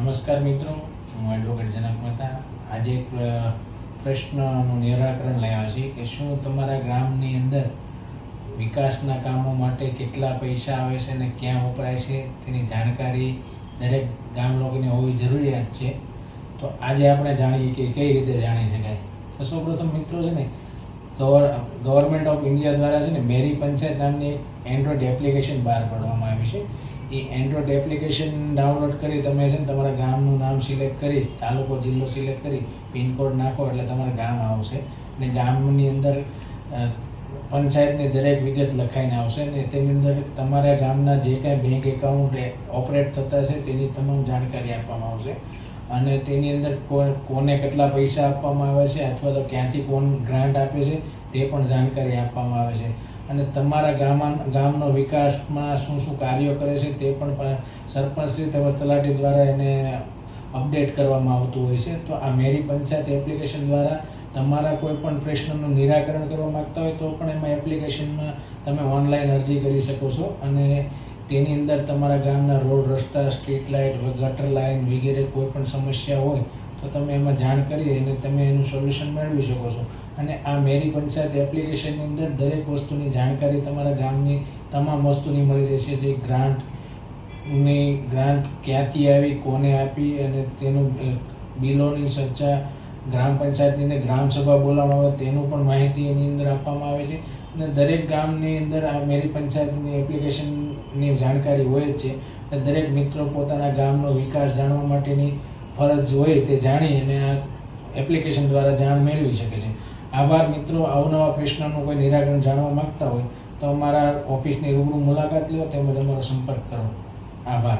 નમસ્કાર મિત્રો, હું એડવોકેટ જનક મહેતા. આજે એક પ્રશ્નનું નિરાકરણ લઈ આવ્યા છીએ કે શું તમારા ગામની અંદર વિકાસના કામો માટે કેટલા પૈસા આવે છે અને ક્યાં વપરાય છે તેની જાણકારી દરેક ગામ લોકોને હોવી જરૂરિયાત છે. તો આજે આપણે જાણીએ કે કઈ રીતે જાણી શકાય. તો સૌપ્રથમ મિત્રો છે ને, ગવર, ગવર્મેન્ટ ઓફ ઇન્ડિયા દ્વારા છે ને મેરી પંચાયત નામની એન્ડ્રોઈડ એપ્લિકેશન બહાર પાડવામાં આવી છે. એ એન્ડ્રોઈડ એપ્લિકેશન ડાઉનલોડ કરી તમે છે ને તમારા ગામનું નામ સિલેક્ટ કરી, તાલુકો, જિલ્લો સિલેક્ટ કરી પિનકોડ નાખો એટલે તમારા ગામ આવશે. અને ગામની અંદર પંચાયતની દરેક વિગત લખાઈને આવશે ને તેની અંદર તમારા ગામના જે કાંઈ બેંક એકાઉન્ટ ઓપરેટ થતા છે તેની તમામ જાણકારી આપવામાં આવશે. અને તેની અંદર કોને કેટલા પૈસા આપવામાં આવે છે અથવા તો ક્યાંથી કોણ ગ્રાન્ટ આપે છે તે પણ જાણકારી આપવામાં આવે છે. અને તમારા ગામા ગામનો વિકાસમાં શું શું કાર્યો કરે છે તે પણ સરપંચશ્રી તેમજ તલાટી દ્વારા એને અપડેટ કરવામાં આવતું હોય છે. તો આ મેરી પંચાયત એપ્લિકેશન દ્વારા તમારા કોઈ પણ પ્રશ્નનું નિરાકરણ કરવા માંગતા હોય તો પણ એમાં એપ્લિકેશનમાં તમે ઓનલાઈન અરજી કરી શકો છો. અને તેની અંદર તમારા ગામના રોડ, રસ્તા સ્ટ્રીટ લાઇટ ગટર લાઇન વગેરે કોઈ પણ સમસ્યા હોય તો તમે એમાં જાણ કરી અને તમે એનું સોલ્યુશન મેળવી શકો છો. અને આ મેરી પંચાયત એપ્લિકેશનની અંદર દરેક વસ્તુની જાણકારી તમારા ગામની તમામ વસ્તુની મળી રહેશે જે ગ્રાન્ટની ગ્રાન્ટ ક્યાંથી આવી, કોને આપી અને તેનું બિલોની ચર્ચા ગ્રામ પંચાયતની અંદર ગ્રામસભા બોલાવવામાં આવે તેનું પણ માહિતી એની અંદર આપવામાં આવે છે. અને દરેક ગામની અંદર આ મેરી પંચાયતની એપ્લિકેશનની જાણકારી હોય જ છે. દરેક મિત્રો પોતાના ગામનો વિકાસ જાણવા માટેની ફરજ હોય તે જાણી અને આ એપ્લિકેશન દ્વારા જાણ મેળવી શકે છે. આભાર મિત્રો, અવનવા પ્રશ્નનું કોઈ નિરાકરણ જાણવા માંગતા હોય તો અમારા ઓફિસની રૂબરૂ મુલાકાત લો તેમજ અમારો સંપર્ક કરો. આભાર.